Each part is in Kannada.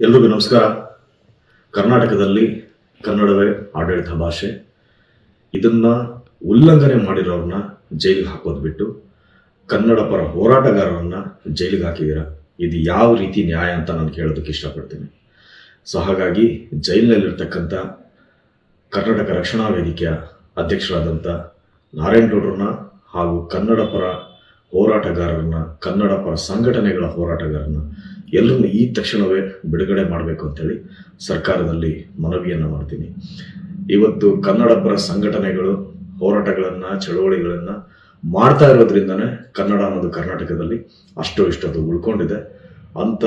ಎಲ್ರಿಗೂ ನಮಸ್ಕಾರ. ಕರ್ನಾಟಕದಲ್ಲಿ ಕನ್ನಡವೇ ಆಡಳಿತ ಭಾಷೆ. ಇದನ್ನ ಉಲ್ಲಂಘನೆ ಮಾಡಿರೋರನ್ನ ಜೈಲಿಗೆ ಹಾಕೋದು ಬಿಟ್ಟು ಕನ್ನಡ ಪರ ಹೋರಾಟಗಾರರನ್ನ ಜೈಲಿಗೆ ಹಾಕಿದ್ದೀರ ಇದು ಯಾವ ರೀತಿ ನ್ಯಾಯ ಅಂತ ನಾನು ಕೇಳೋದಕ್ಕೆ ಇಷ್ಟಪಡ್ತೀನಿ. ಸೊ ಹಾಗಾಗಿ ಜೈಲಿನಲ್ಲಿರ್ತಕ್ಕಂಥ ಕರ್ನಾಟಕ ರಕ್ಷಣಾ ವೇದಿಕೆಯ ಅಧ್ಯಕ್ಷರಾದಂಥ ನಾರಾಯಣಗೌಡರನ್ನ ಹಾಗೂ ಕನ್ನಡ ಪರ ಹೋರಾಟಗಾರರನ್ನ, ಕನ್ನಡ ಪರ ಸಂಘಟನೆಗಳ ಹೋರಾಟಗಾರರನ್ನ ಎಲ್ಲರನ್ನು ಈ ತಕ್ಷಣವೇ ಬಿಡುಗಡೆ ಮಾಡಬೇಕು ಅಂತೇಳಿ ಸರ್ಕಾರದಲ್ಲಿ ಮನವಿಯನ್ನು ಮಾಡ್ತೀನಿ. ಇವತ್ತು ಕನ್ನಡ ಪರ ಸಂಘಟನೆಗಳು ಹೋರಾಟಗಳನ್ನು, ಚಳವಳಿಗಳನ್ನು ಮಾಡ್ತಾ ಇರೋದ್ರಿಂದನೇ ಕನ್ನಡ ಅನ್ನೋದು ಕರ್ನಾಟಕದಲ್ಲಿ ಅಷ್ಟು ಇಷ್ಟೊಂದು ಉಳ್ಕೊಂಡಿದೆ. ಅಂತ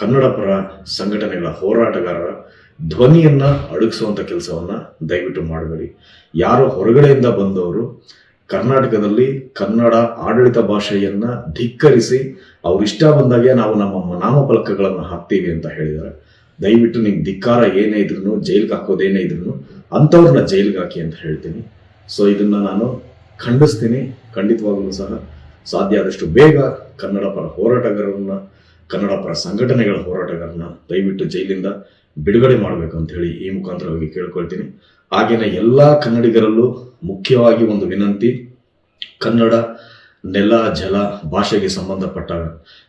ಕನ್ನಡ ಪರ ಸಂಘಟನೆಗಳ ಹೋರಾಟಗಾರರ ಧ್ವನಿಯನ್ನ ಅಡಗಿಸುವಂತ ಕೆಲಸವನ್ನ ದಯವಿಟ್ಟು ಮಾಡಬೇಡಿ. ಯಾರು ಹೊರಗಡೆಯಿಂದ ಬಂದವರು ಕರ್ನಾಟಕದಲ್ಲಿ ಕನ್ನಡ ಆಡಳಿತ ಭಾಷೆಯನ್ನ ಧಿಕ್ಕರಿಸಿ ಅವ್ರು ಇಷ್ಟ ಬಂದಾಗೆ ನಾವು ನಮ್ಮ ನಾಮಫಲಕಗಳನ್ನು ಹಾಕ್ತೀವಿ ಅಂತ ಹೇಳಿದ್ದಾರೆ ದಯವಿಟ್ಟು ನಿಮ್ಗೆ ಧಿಕ್ಕಾರ ಏನೇ ಇದ್ರು ಜೈಲ್ಗೆ ಹಾಕೋದೇನೇ ಇದ್ರು ಅಂಥವ್ರನ್ನ ಜೈಲ್ಗೆ ಹಾಕಿ ಅಂತ ಹೇಳ್ತೀನಿ. ಸೊ ಇದನ್ನ ನಾನು ಖಂಡಿಸ್ತೀನಿ. ಖಂಡಿತವಾಗಲೂ ಸಹ ಸಾಧ್ಯ ಆದಷ್ಟು ಬೇಗ ಕನ್ನಡ ಪರ ಹೋರಾಟಗಾರರನ್ನ, ಕನ್ನಡ ಪರ ಸಂಘಟನೆಗಳ ಹೋರಾಟಗಾರರನ್ನ ದಯವಿಟ್ಟು ಜೈಲಿಂದ ಬಿಡುಗಡೆ ಮಾಡಬೇಕು ಅಂತ ಹೇಳಿ ಈ ಮುಖಾಂತರವಾಗಿ ಕೇಳ್ಕೊಳ್ತೀನಿ. ಹಾಗೇನೆ ಎಲ್ಲ ಕನ್ನಡಿಗರಲ್ಲೂ ಮುಖ್ಯವಾಗಿ ಒಂದು ವಿನಂತಿ, ಕನ್ನಡ ನೆಲ, ಜಲ ಭಾಷೆಗೆ ಸಂಬಂಧಪಟ್ಟ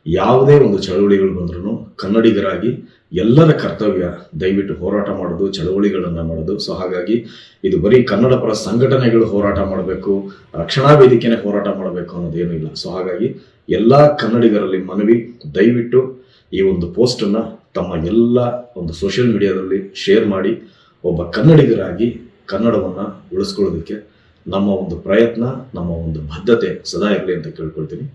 ಯಾವುದೇ ಒಂದು ಚಳವಳಿಗಳು ಬಂದ್ರೂ ಕನ್ನಡಿಗರಾಗಿ ಎಲ್ಲರ ಕರ್ತವ್ಯ ದಯವಿಟ್ಟು ಹೋರಾಟ ಮಾಡೋದು, ಚಳವಳಿಗಳನ್ನ ಮಾಡೋದು. ಸೊ ಹಾಗಾಗಿ ಇದು ಬರೀ ಕನ್ನಡ ಪರ ಸಂಘಟನೆಗಳು ಹೋರಾಟ ಮಾಡಬೇಕು, ರಕ್ಷಣಾ ವೇದಿಕೆನೇ ಹೋರಾಟ ಮಾಡಬೇಕು ಅನ್ನೋದೇನು ಇಲ್ಲ. ಸೊ ಹಾಗಾಗಿ ಎಲ್ಲಾ ಕನ್ನಡಿಗರಲ್ಲಿ ಮನವಿ, ದಯವಿಟ್ಟು ಈ ಒಂದು ಪೋಸ್ಟನ್ನ ತಮ್ಮ ಎಲ್ಲ ಒಂದು ಸೋಷಿಯಲ್ ಮೀಡಿಯಾದಲ್ಲಿ ಶೇರ್ ಮಾಡಿ ಒಬ್ಬ ಕನ್ನಡಿಗರಾಗಿ ಕನ್ನಡವನ್ನು ಉಳಿಸ್ಕೊಳ್ಳೋದಕ್ಕೆ ನಮ್ಮ ಒಂದು ಪ್ರಯತ್ನ, ನಮ್ಮ ಒಂದು ಬದ್ಧತೆ ಸದಾ ಇರಲಿ ಅಂತ ಕೇಳ್ಕೊಳ್ತೀನಿ.